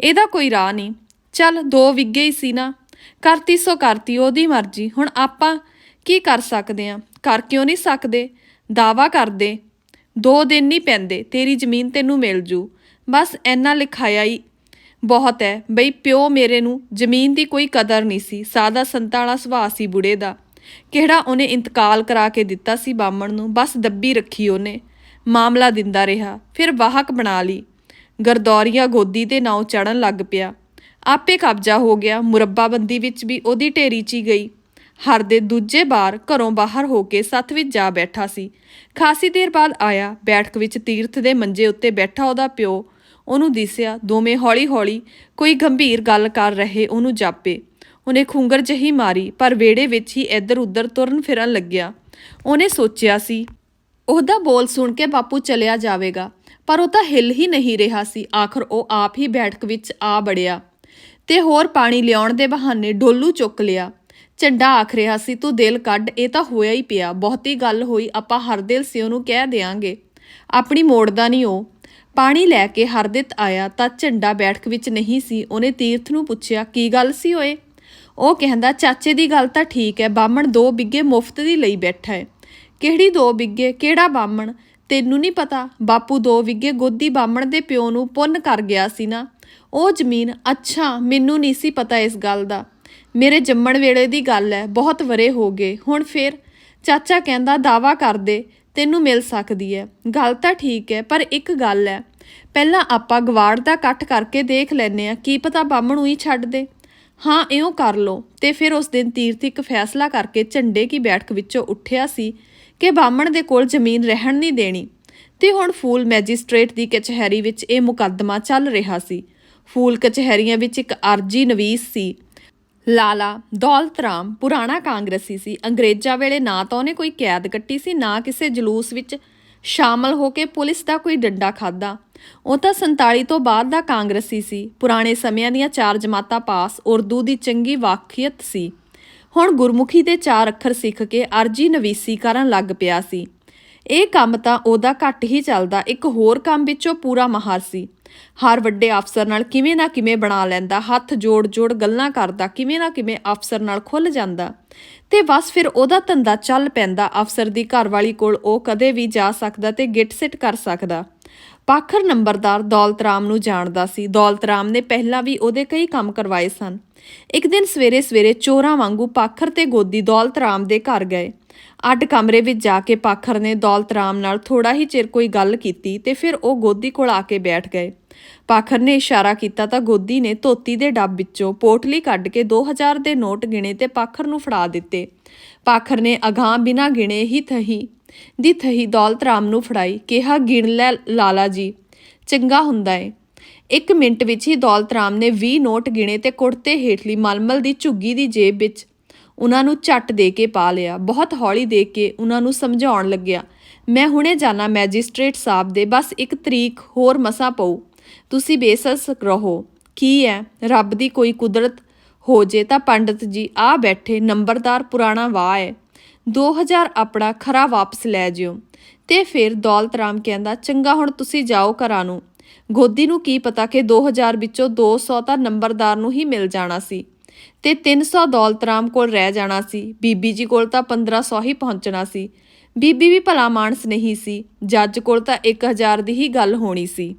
ਇਹਦਾ ਕੋਈ ਰਾਹ ਨਹੀਂ। ਚੱਲ, ਦੋ ਵਿਗੇ ਹੀ ਸੀ ਨਾ। ਕਰਤੀ ਸੋ ਕਰਤੀ, ਉਹਦੀ ਮਰਜ਼ੀ। ਹੁਣ ਆਪਾਂ ਕੀ ਕਰ ਸਕਦੇ ਆ ਕਰ ਕਿਉਂ ਨਹੀਂ ਸਕਦੇ? ਦਾਵਾ ਕਰਦੇ। ਦੋ ਦਿਨ ਨਹੀਂ ਪੈਂਦੇ, ਤੇਰੀ ਜ਼ਮੀਨ ਤੈਨੂੰ ਮਿਲ ਜੂ। ਬਸ ਐਨਾ ਲਿਖਾਇਆ ਹੀ ਬਹੁਤ ਹੈ। ਬਈ ਪਿਓ ਮੇਰੇ ਨੂੰ ਜ਼ਮੀਨ ਦੀ ਕੋਈ ਕਦਰ ਨਹੀਂ ਸੀ, ਸਾਦਾ ਸੰਤਾਂ ਵਾਲਾ ਸੁਭਾਅ ਸੀ ਬੁੜੇ ਦਾ। ਕਿਹੜਾ ਉਹਨੇ ਇੰਤਕਾਲ ਕਰਾ ਕੇ ਦਿੱਤਾ ਸੀ ਬਾਮਣ ਨੂੰ? ਬਸ ਦੱਬੀ ਰੱਖੀ ਉਹਨੇ। ਮਾਮਲਾ ਦਿੰਦਾ ਰਿਹਾ, ਫਿਰ ਵਾਹਕ ਬਣਾ ਲਈ। ਗਰਦੌਰੀਆ ਗੋਦੀ ਤੇ ਨਾਉ ਚੜਨ ਲੱਗ ਪਿਆ। ਆਪੇ ਕਬਜ਼ਾ ਹੋ ਗਿਆ। ਮੁਰੱਬਾਬੰਦੀ ਵਿੱਚ ਵੀ ਉਹਦੀ ਢੇਰੀ 'ਚ ਹੀ ਗਈ। ਹਰ ਦੇ ਦੂਜੇ ਬਾਰ ਘਰੋਂ ਬਾਹਰ ਹੋ ਕੇ ਸੱਥ ਵਿੱਚ ਜਾ ਬੈਠਾ ਸੀ। ਖਾਸੀ ਦੇਰ ਬਾਅਦ ਆਇਆ। ਬੈਠਕ ਵਿੱਚ ਤੀਰਥ ਦੇ ਮੰਜੇ ਉੱਤੇ ਬੈਠਾ ਉਹਦਾ ਪਿਓ। ਉਹਨੂੰ ਦਿਸਿਆ, ਦੋਵੇਂ ਹੌਲੀ-ਹੌਲੀ ਕੋਈ ਗੰਭੀਰ ਗੱਲ ਕਰ ਰਹੇ ਉਹਨੂੰ ਜਾਪੇ। ਉਹਨੇ ਖੁੰਗਰ ਜਹੀ ਮਾਰੀ, ਪਰ ਵੇੜੇ ਵਿੱਚ ਹੀ ਇੱਧਰ-ਉੱਧਰ ਤੁਰਨ ਫਿਰਨ ਲੱਗਿਆ। ਉਹਨੇ ਸੋਚਿਆ ਸੀ, ਉਹਦਾ ਬੋਲ ਸੁਣ ਕੇ ਬਾਪੂ ਚਲਿਆ ਜਾਵੇਗਾ। ਪਰ ਉਹ ਤਾਂ ਹਿੱਲ ਹੀ ਨਹੀਂ ਰਿਹਾ ਸੀ। ਆਖਰ ਉਹ ਆਪ ਹੀ ਬੈਠਕ ਵਿੱਚ ਆ ਬੜਿਆ ਤੇ ਹੋਰ ਪਾਣੀ ਲਿਆਉਣ ਦੇ ਬਹਾਨੇ ਡੋਲੂ ਚੁੱਕ ਲਿਆ। ਝੰਡਾ ਆਖ ਰਿਹਾ ਸੀ, ਤੂੰ ਦਿਲ ਕੱਢ, ਇਹ ਤਾਂ ਹੋਇਆ ਹੀ ਪਿਆ। ਬਹੁਤੀ ਗੱਲ ਹੋਈ, ਆਪਾਂ ਹਰਦਿਲ ਸਿਓ ਨੂੰ ਕਹਿ ਦੇਾਂਗੇ ਆਪਣੀ ਮੋੜਦਾ ਨਹੀਂ ਉਹ। ਪਾਣੀ ਲੈ ਕੇ ਹਰਦਿਤ ਆਇਆ ਤਾਂ ਝੰਡਾ ਬੈਠਕ ਵਿੱਚ ਨਹੀਂ ਸੀ, ਉਹਨੇ ਤੀਰਥ ਨੂੰ ਪੁੱਛਿਆ, ਕੀ ਗੱਲ ਸੀ ਓਏ? ਉਹ ਕਹਿੰਦਾ, ਚਾਚੇ ਦੀ ਗੱਲ ਤਾਂ ਠੀਕ ਹੈ ਬਾਮਣ ਦੋ ਬਿੱਗੇ ਮੁਫਤ ਦੀ ਲਈ ਬੈਠਾ ਹੈ। ਕਿਹੜੀ ਦੋ ਬਿੱਗੇ? ਕਿਹੜਾ ਬਾਮਣ ਤੈਨੂੰ ਨਹੀਂ ਪਤਾ? ਬਾਪੂ ਦੋ ਵਿਗੇ ਗੋਦੀ ਬਾਮਣ ਦੇ ਪਿਓ ਨੂੰ ਪੁੰਨ ਕਰ ਗਿਆ ਸੀ ਨਾ। ਉਹ ਜ਼ਮੀਨ ਅੱਛਾ, ਮੈਨੂੰ ਨਹੀਂ ਸੀ ਪਤਾ ਇਸ ਗੱਲ ਦਾ। ਮੇਰੇ ਜੰਮਣ ਵੇਲੇ ਦੀ ਗੱਲ ਹੈ ਬਹੁਤ ਵਰੇ ਹੋ ਗਏ। ਹੁਣ ਫਿਰ ਚਾਚਾ ਕਹਿੰਦਾ ਦਾਵਾ ਕਰ ਦੇ, ਤੈਨੂੰ ਮਿਲ ਸਕਦੀ ਹੈ ਗੱਲ ਤਾਂ ਠੀਕ ਹੈ ਪਰ ਇੱਕ ਗੱਲ ਹੈ ਪਹਿਲਾਂ ਆਪਾਂ ਗਵਾੜ ਦਾ ਇਕੱਠ ਕਰਕੇ ਦੇਖ ਲੈਨੇ ਆ, ਕੀ ਪਤਾ ਬਾਮਣ ਉਹੀ ਛੱਡ ਦੇ। ਹਾਂ, ਇਉਂ ਕਰ ਲੋ ਤੇ ਫਿਰ ਉਸ ਦਿਨ ਤੀਰਥ ਇੱਕ ਫੈਸਲਾ ਕਰਕੇ ਝੰਡੇ ਕੀ ਬੈਠਕ ਵਿੱਚੋਂ ਉੱਠਿਆ ਸੀ ਕਿ ਬਾਮਣ ਦੇ ਕੋਲ ਜ਼ਮੀਨ ਰਹਿਣ ਨਹੀਂ ਦੇਣੀ। ਤੇ ਹੁਣ ਫੂਲ ਮੈਜਿਸਟ੍ਰੇਟ ਦੀ ਕਚਹਿਰੀ ਵਿੱਚ ਇਹ ਮੁਕੱਦਮਾ ਚੱਲ ਰਿਹਾ ਸੀ। ਫੂਲ ਕਚਹਿਰੀਆਂ ਵਿੱਚ ਇੱਕ ਅਰਜੀ ਨਵੀਸ ਸੀ। ਲਾਲਾ ਦੌਲਤ ਰਾਮ ਪੁਰਾਣਾ ਕਾਂਗਰਸੀ ਸੀ। ਅੰਗਰੇਜ਼ਾਂ ਵੇਲੇ ਨਾ ਤਾਂ ਉਹਨੇ ਕੋਈ ਕੈਦ ਕੱਟੀ ਸੀ, ਨਾ ਕਿਸੇ ਜਲੂਸ ਵਿੱਚ ਸ਼ਾਮਲ ਹੋ ਕੇ ਪੁਲਿਸ ਦਾ ਕੋਈ ਡੰਡਾ ਖਾਦਾ ਉਹ ਤਾਂ 47 ਤੋਂ ਬਾਅਦ ਦਾ ਕਾਂਗਰਸੀ ਸੀ। ਪੁਰਾਣੇ ਸਮਿਆਂ ਦੀਆਂ ਚਾਰ ਜਮਾਤਾਂ ਪਾਸ ਉਰਦੂ ਦੀ ਚੰਗੀ ਵਾਕਿਅਤ ਸੀ। ਹੁਣ ਗੁਰਮੁਖੀ ਦੇ ਚਾਰ ਅੱਖਰ ਸਿੱਖ ਕੇ ਅਰਜੀ ਨਵੀਸੀ ਕਰਨ ਲੱਗ ਪਿਆ ਸੀ। ਇਹ ਕੰਮ ਤਾਂ ਉਹਦਾ ਘੱਟ ਹੀ ਚੱਲਦਾ। ਇੱਕ ਹੋਰ ਕੰਮ ਵਿੱਚੋਂ ਪੂਰਾ ਮਾਹਰ ਸੀ। ਹਰ ਵੱਡੇ ਅਫਸਰ ਨਾਲ ਕਿਵੇਂ ਨਾ ਕਿਵੇਂ ਬਣਾ ਲੈਂਦਾ, ਹੱਥ ਜੋੜ-ਜੋੜ ਗੱਲਾਂ ਕਰਦਾ, ਕਿਵੇਂ ਨਾ ਕਿਵੇਂ ਅਫਸਰ ਨਾਲ ਖੁੱਲ ਜਾਂਦਾ। ਤੇ ਬਸ ਫਿਰ ਉਹਦਾ ਧੰਦਾ ਚੱਲ ਪੈਂਦਾ। ਅਫਸਰ ਦੀ ਘਰਵਾਲੀ ਕੋਲ ਉਹ ਕਦੇ ਵੀ ਜਾ ਸਕਦਾ ਤੇ ਗਿੱਟ ਸਿੱਟ ਕਰ ਸਕਦਾ। ਪਾਖਰ ਨੰਬਰਦਾਰ ਦੌਲਤ ਰਾਮ ਨੂੰ ਜਾਣਦਾ ਸੀ। ਦੌਲਤ ਰਾਮ ਨੇ ਪਹਿਲਾਂ ਵੀ ਉਹਦੇ ਕਈ ਕੰਮ ਕਰਵਾਏ ਸਨ। ਇੱਕ ਦਿਨ ਸਵੇਰੇ ਸਵੇਰੇ ਚੋਰਾਂ ਵਾਂਗੂ ਪਾਖਰ ਤੇ ਗੋਦੀ ਦੌਲਤ ਰਾਮ ਦੇ ਘਰ ਗਏ। ਅੱਡ ਕਮਰੇ ਵਿੱਚ ਜਾ ਕੇ ਪਾਖਰ ਨੇ ਦੌਲਤ ਰਾਮ ਨਾਲ ਥੋੜਾ ਹੀ ਚਿਰ ਕੋਈ ਗੱਲ ਕੀਤੀ ਤੇ ਫਿਰ ਉਹ ਗੋਦੀ ਕੋਲ ਆ ਕੇ ਬੈਠ ਗਏ। ਪਾਖਰ ਨੇ ਇਸ਼ਾਰਾ ਕੀਤਾ ਤਾਂ ਗੋਦੀ ਨੇ ਧੋਤੀ ਦੇ ਡੱਬ ਵਿੱਚੋਂ ਪੋਟਲੀ ਕੱਢ ਕੇ 2000 ਦੇ ਨੋਟ ਗਿਣੇ ਤੇ ਪਾਖਰ ਨੂੰ ਫੜਾ ਦਿੱਤੇ। ਪਾਖਰ ਨੇ ਅਗਾਹ ਬਿਨਾ ਗਿਣੇ ਹੀ ਥਹੀ ਦੀ ਥਹੀ ਦੌਲਤ ਰਾਮ ਨੂੰ ਫੜਾਈ, ਕਿਹਾ, ਗਿਣ ਲੈ ਲਾਲਾ ਜੀ, ਚੰਗਾ ਹੁੰਦਾ ਏ। ਇੱਕ ਮਿੰਟ ਵਿੱਚ ਹੀ ਦੌਲਤ ਰਾਮ ਨੇ 20 ਨੋਟ ਗਿਣੇ ਤੇ ਕੁੜਤੇ ਹੇਠਲੀ ਮਲਮਲ ਦੀ ਝੁੱਗੀ ਦੀ ਜੇਬ ਵਿੱਚ ਉਹਨਾਂ ਨੂੰ ਝੱਟ ਦੇ ਕੇ ਪਾ ਲਿਆ। ਬਹੁਤ ਹੌਲੀ ਦੇ ਕੇ ਉਹਨਾਂ ਨੂੰ ਸਮਝਾਉਣ ਲੱਗਿਆ, ਮੈਂ ਹੁਣੇ ਜਾਣਾ ਮੈਜਿਸਟ੍ਰੇਟ ਸਾਹਿਬ ਦੇ, ਬਸ ਇੱਕ ਤਰੀਕ ਹੋਰ ਮਸਾ ਪਊ। ਤੁਸੀਂ ਬੇਸਸ ਰਹੋ। ਕੀ ਹੈ ਰੱਬ ਦੀ ਕੋਈ ਕੁਦਰਤ ਹੋ ਜੇ ਤਾਂ ਪੰਡਤ ਜੀ ਆ ਬੈਠੇ, ਨੰਬਰਦਾਰ ਪੁਰਾਣਾ ਵਾਹ ਹੈ 2000 ਆਪਣਾ ਖਰਾ ਵਾਪਸ ਲੈ ਜਿਓ। ਤੇ ਫਿਰ ਦੌਲਤ ਰਾਮ ਕਹਿੰਦਾ, ਚੰਗਾ, ਹੁਣ ਤੁਸੀਂ ਜਾਓ ਘਰਾਂ ਨੂੰ। ਗੋਦੀ ਨੂੰ ਕੀ ਪਤਾ ਕਿ 2000 ਵਿੱਚੋਂ 200 ਤਾਂ ਨੰਬਰਦਾਰ ਨੂੰ ਹੀ ਮਿਲ ਜਾਣਾ ਸੀ ਤੇ 300 ਦੌਲਤ ਰਾਮ ਕੋਲ ਰਹਿ ਜਾਣਾ ਸੀ। ਬੀਬੀ ਜੀ ਕੋਲ ਤਾਂ 1500 ਹੀ ਪਹੁੰਚਣਾ ਸੀ। ਬੀਬੀ ਵੀ ਭਲਾ ਮਾਨਸ ਨਹੀਂ ਸੀ। ਜੱਜ ਕੋਲ ਤਾਂ 1000 ਦੀ ਹੀ ਗੱਲ ਹੋਣੀ ਸੀ।